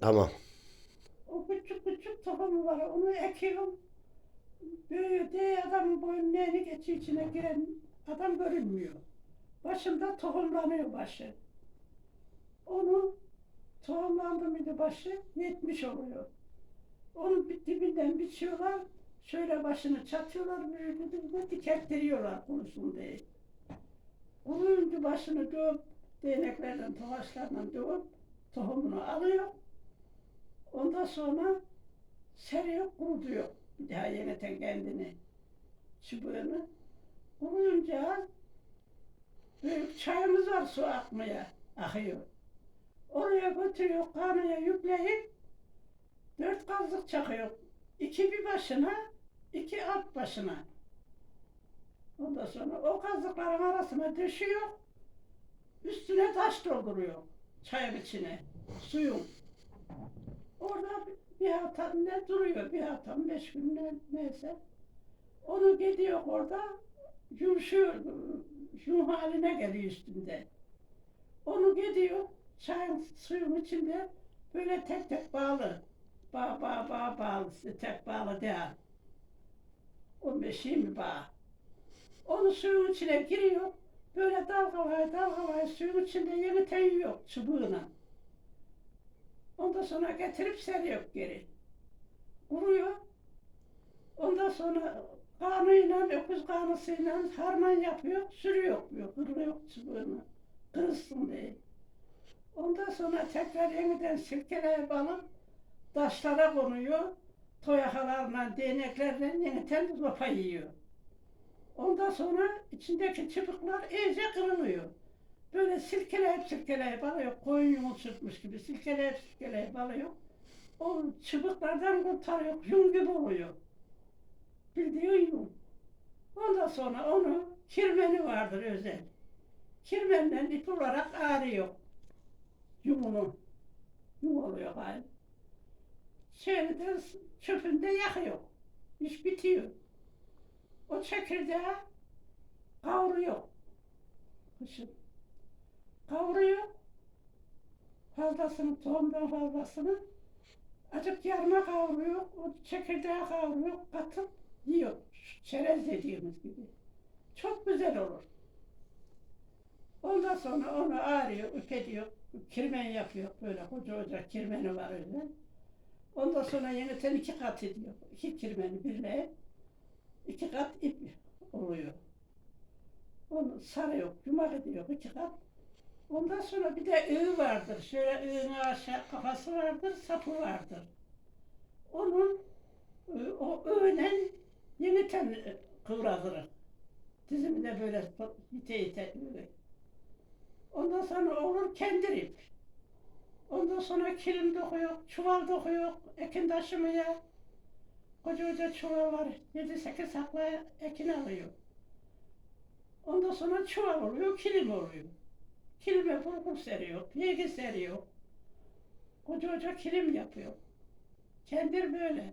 Tamam. O küçük küçük tohumu var. Onu ekiyorum. Büyüdü adamın boynuna geçi içine giren adam görünmüyor. Başında tohumlanıyor başı. Onu tohumlandı mıydı başı 70 oluyor. Bir dibinden biçiyorlar. Şöyle başını çatıyorlar, büyüdüğünde dikerttiriyorlar kurusun diye. Kuruyunca başını dövüp, değneklerle, tovaşlarla dövüp tohumunu alıyor. Ondan sonra seriyor, kurutuyor. Bir daha yeniden kendini, çubuğunu. Kuruyunca büyük çayımız var su akmaya, akıyor. Oraya götürüyor, kanıya yükleyip dört kazık çakıyor. İki bir başına, iki alt başına. Ondan sonra o kazıkların arasına düşüyor, üstüne taş dolduruyor çayın içine, suyun. Hafta ne duruyor, bir hafta beş gün ne, neyse. Onu gidiyor orada, yumuşuyor, yum haline geliyor üstünde. Onu gidiyor, çayın suyun içinde böyle tek tek bağlı. Bağ, bağ, bağ, bağlı, tek bağlı değil. 15-20 bağ. Onu suyun içine giriyor, böyle dalgalaya dalgalaya suyun içinde yeni teyiyor çubuğuna. Ondan sonra getirip seriyor geri. Vuruyor. Ondan sonra kanıyla, öküz kanısıyla harman yapıyor, sürüyor, kırılıyor çubuğunu. Kırılsın diye. Ondan sonra tekrar yeniden silkeleyip alıp taşlara konuyor. Toyakalarla, değneklerle yeniden zopa yiyor. Ondan sonra içindeki çubuklar iyice kırılıyor. Böyle silkeleyip silkeleyip alıyor. Koyun yumul sürtmüş gibi silkeleyip silkeleyip alıyor. O çubuklardan kurtarıyor. Yum gibi oluyor. Bildiğin yum. Ondan sonra onu kirmeni vardır özel. Kirmenden ip olarak ağrıyor. Yumunu. Yum oluyor galiba. Şeyde çöpünde yakıyor. İş bitiyor. O çekirdeği kavuruyor. Kışın kavuruyor. Fazlasını, tohumdan fazlasını. Acık yarma kavuruyor. O çekirdeği kavuruyor. Katıp yiyor. Çerez dediğimiz gibi. Çok güzel olur. Ondan sonra onu ağrıyor, üpediyor. Kirmen yapıyor böyle. Koca koca kirmeni var öyle. Ondan sonra yeniden iki kat ediyor. İki kirmeni birle iki kat ip oluyor. Onu sarıyor, yumak ediyor iki kat. Ondan sonra bir de ığı vardır. Şöyle ığın aşağı kafası vardır, sapı vardır. Onun ıı, o ığıyla yeniden kıvradırır. Dizimi de böyle ite ite. Ondan sonra olur kendir ip. Ondan sonra kilim dokuyor, çuval dokuyor, ekin taşımaya. Koca koca çuval var, yedi sekiz sakla ekin alıyor. Ondan sonra çuval oluyor, kilim oluyor. Kilime bulgur seriyor, bilgi seriyor. Koca koca kilim yapıyor. Kendir böyle.